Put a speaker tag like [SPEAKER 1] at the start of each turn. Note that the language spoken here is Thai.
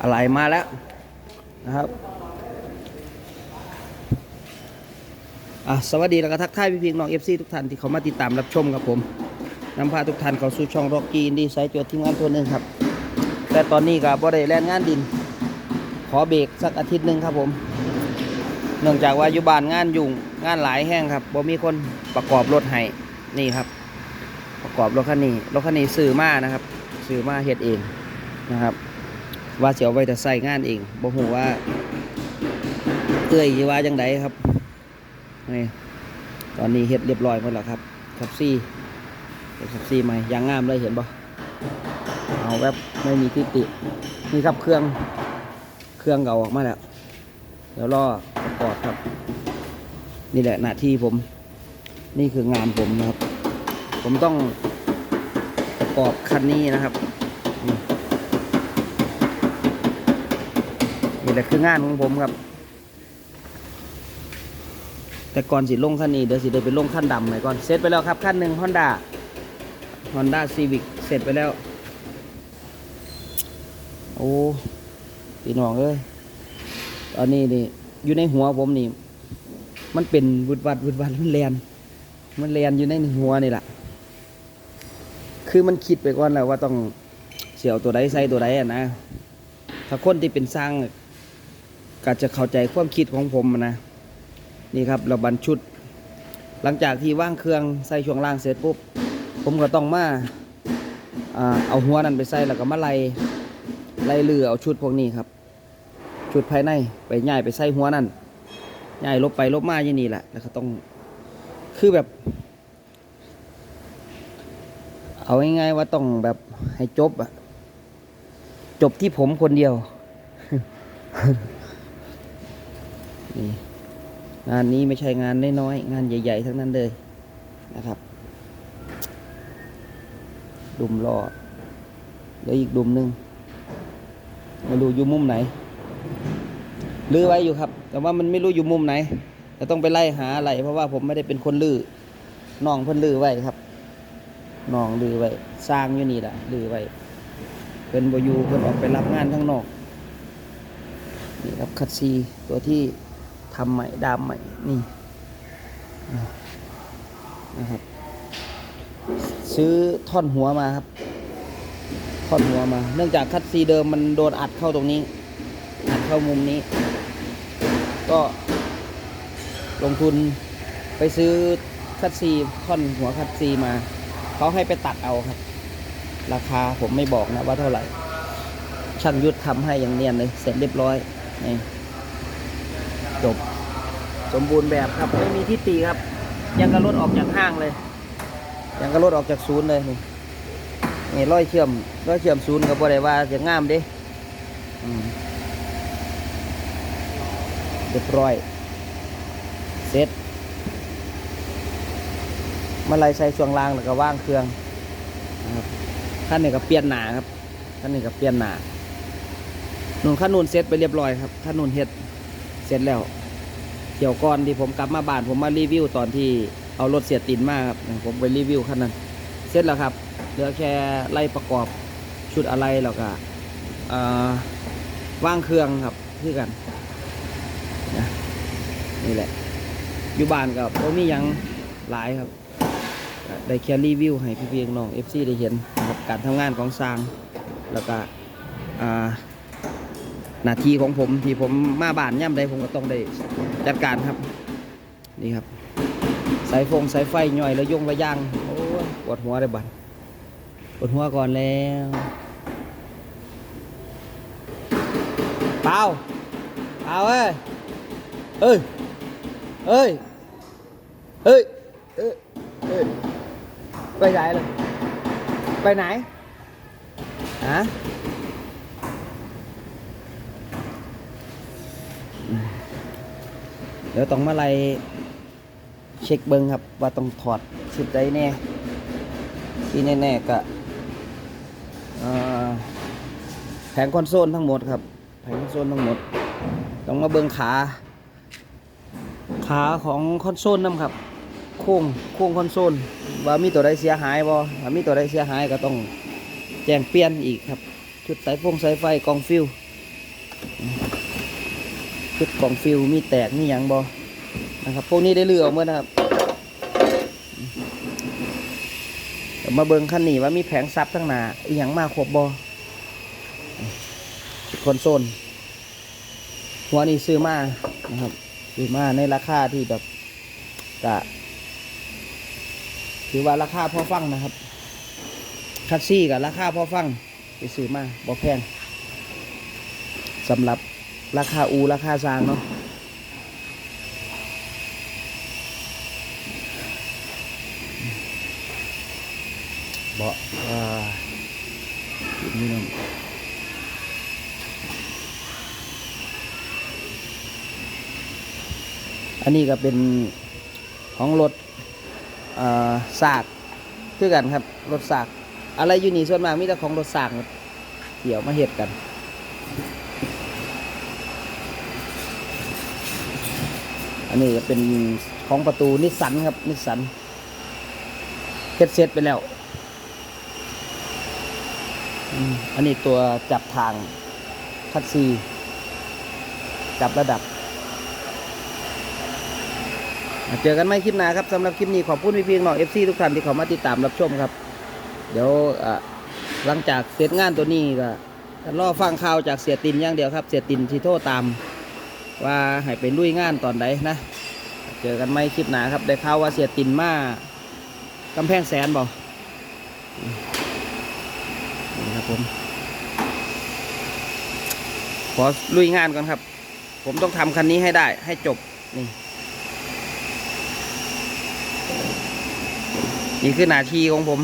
[SPEAKER 1] อะไรมาแล้วนะครับอะสวัสดีแล้วก็ทักทายพี่พีน้องเอฟซีทุกท่านที่เขามาติดตามรับชมครับผมนำพาทุกท่านเข้าสู่ช่องร็อกกี้ดีไซน์จวดทีมงานตัวหนึ่งครับ แต่ตอนนี้ก็บ่ได้แล่นงานดิน ขอเบรกสักอาทิตย์หนึ่งครับผม เนื่องจากว่าอยู่บ้านงานยุ่งงานหลายแห้งครับบ่มีคนประกอบรถให้นี่ครับ ประกอบรถคันนี้รถคันนี้ซื้อมานะครับซื้อมาเฮ็ดเองนะครับ ว่าเสียวไว้แต่ใส่งานเองบ่ฮู้ว่าเตื้อยว่าจังไดครับนี่ตอนนี้เฮ็ดเรียบร้อยหมดแล้วครับขับซี่ขับซี่ใหม่ยางงามเลยเห็นบ่เอาแบบไม่มีทิฏฐินี่ครับเครื่องเครื่องเก่าออกมาแล้วเดี๋ยวรอประกอบครับ นี่แหละหน้าที่ผม นี่คืองานผมนะครับ ผมต้องประกอบคันนี้นะครับ นี่แหละคืองานของผมครับ แต่ก่อนสิลงคันนี้เดี๋ยวสิได้ไปลงคันดำหน่อยก่อนเสร็จไปแล้วครับคันหนึ่ง Honda Honda Civic เสร็จไปแล้ว โอ้พี่น้องเอ้ยตอนนี้นี่อยู่ในหัวผมนี่ มันเป็นวุดวัดวุดวัดมันแลนมันแลนอยู่ในหัวนี่แหละคือมันคิดไปก่อนแล้วว่าต้องเสียวตัวใดใส่ตัวใดอะนะ ถ้าคนที่เป็นสร้าง ก็จะเข้าใจความคิดของผมนะนี่ครับเราบันชุด หลังจากที่ว่างเครื่องใส่ช่วงล่างเสร็จปุ๊บผมก็ต้องมาอ่าเอาหัวนั้นไปใส่แล้วก็มาไล่ไล่เรือเอาชุดพวกนี้ครับ ชุดภายในไปย่ายไปใส่หัวนั่นย่ายลบไปลบมาอย่างนี้แหละแล้วก็ต้องคือแบบ เอาง่ายๆว่าต้องแบบให้จบอะจบที่ผมคนเดียว นี่งานนี้ไม่ใช่งานน้อยๆงานใหญ่ ๆ ทั้งนั้นเลยนะครับดุมรอแล้วอีกดุมหนึงไม่รู้อยู่มุมไหนลื้อไว้อยู่ครับ แต่ว่ามันไม่รู้อยู่มุมไหนจะต้องไปไล่หาอะไร เพราะว่าผมไม่ได้เป็นคนลื้อน้องเพิ่นลื้อไว้ครับน้องลื้อไว้สร้างอยู่นี่แหละลื้อไว้เพิ่นบอยู่เพิ่นออกไปรับงานข้างนอกนี่ครับคัดซีตัวที่ ทำใหม่ดามใหม่นี่นะครับ ซื้อท่อนหัวมาครับ ท่อนหัวมา เนื่องจากคัดซีเดิมมันโดนอัดเข้าตรงนี้ อัดเข้ามุมนี้ ก็ลงทุนไปซื้อคัดซีท่อนหัวคัดซีมา เขาให้ไปตัดเอาครับ ราคาผมไม่บอกนะว่าเท่าไหร่ ช่างยุทธทำให้อย่างเนียนเลย เสร็จเรียบร้อยนี่ จบ สมบูรณ์แบบครับไม่มีที่ตีครับ ยังกระรถออกจากห้างเลย ยังกระรถออกจากศูนย์เลยนี่นี่ร้อยเชื่อมร้อยเชื่อมศูนย์กับบ่ได้ว่าจะงามเด้เรียบร้อยเสร็จมาไล่ใส่ช่วงล่างแล้วก็ว่างเครื่องครับขั้นนี้ก็เปลี่ยนหนาครับขั้นนี้ก็เปลี่ยนหนานุ่นขั้นนุ่นเสร็จไปเรียบร้อยครับขั้นนุ่นเฮ็ด เสร็จแล้วเกี่ยวก่อนที่ผมกลับมาบ้าน ผมมารีวิวตอนที่เอารถเสียตินมาครับผมไปรีวิวขั้นนั้นเสร็จแล้วครับเหลือแค่ไล่ประกอบชุดอะไรแล้วก็ว่างเครื่องครับคือกันนะนี่แหละ อยู่บ้านกับผมมียังหลายครับ ได้แค่รีวิวให้พี่เพียงน้อง FC ได้เห็นนะครับการทำงานของสร้างแล้วก็อ่า หน้าที่ของผมที่ผมมาบ้านย่ำใดผมก็ต้องได้จัดการครับ นี่ครับ สายฟงสายไฟย่อยแล้วยงระย่างโอ้ปวดหัวเลยบัดปวดหัวก่อนแล้วเปล่าเปล่าเอ้ยเอ้ยเอ้ยเอ้ยเอ้ยเอ้ยไปไหนเลยไปไหนฮะอืม เดี๋ยวต้องมาไล่เช็คเบิ้งครับ ว่าต้องถอดชุดใดแน่ ที่แน่ๆก็แผงคอนโซลทั้งหมดครับ แผงคอนโซลทั้งหมด ต้องมาเบิ้งขา ขาของคอนโซลนํครับ โค้งโค้งคอนโซลว่ามีตัวใดเสียหายบ่ถ้ามีตัวใดเสียหายก็ต้องแจ้งเปลี่ยนอีกครับ ชุดสายฟงสายไฟกองฟิว ชุดกล่องฟิลมีแตกมีหยังบอนะครับ พวกนี้ได้เลือกออกเมื่อนะครับมาเบิ่งคันหนีว่ามีแผงซับทั้งหนาอีหยังมาครบบอคอนโซลหัวนี้ซื้อมานะครับซื้อมาในราคาที่แบบกะถือว่าราคาพอฟังนะครับคัสซี่กับราคาพอฟังไปซื้อมาบ่แพงสำหรับ ราคาอูราคาซางเนาะเบาะว่าจุดนี้นั่นอันนี้ก็เป็นของรถสากคือกันครับรถสาก อะไรอยู่นี่ส่วนมากมีแต่ของรถสากเดี๋ยวมาเห็ดกัน นนี้จะเป็นของประตูนิสสันครับ นิสสันเฮ็ดเสร็จไปแล้ว อันนี้ตัวจับทางคัดซี จับระดับ เจอกันไม่คลิปหน้าครับสำหรับคลิปนี้ขอบคุณพี่ๆน้องเอฟซีทุกท่านที่เข้ามาติดตามรับชมครับ เดี๋ยวหลังจากเสร็จงานตัวนี้ก็ก็รอฟังข่าวจากเสียตินอย่างเดียวครับ เสียตินที่โทรตาม ว่าให้ไปลุยงานตอนใดนะ เจอกันไม่คลิปหนาครับ ได้ข่าวว่าเสียตินมากำแพงแสนบ่นี่ครับผมขอลุยงานก่อนครับ ผมต้องทำคันนี้ให้ได้ ให้จบ นี่ นี่คือหน้าที่ของผม